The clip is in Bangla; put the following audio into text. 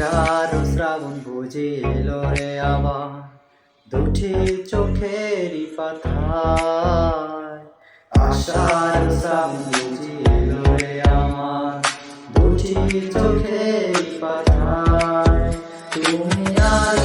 আষাঢ় শ্রাবণ বুঝি এলো রে আবার। দুটি চোখেরই পাথায় আষাঢ় শ্রাবণ বুঝি এলো রে আমার। দুটি চোখেরই পাথায় তুমি আর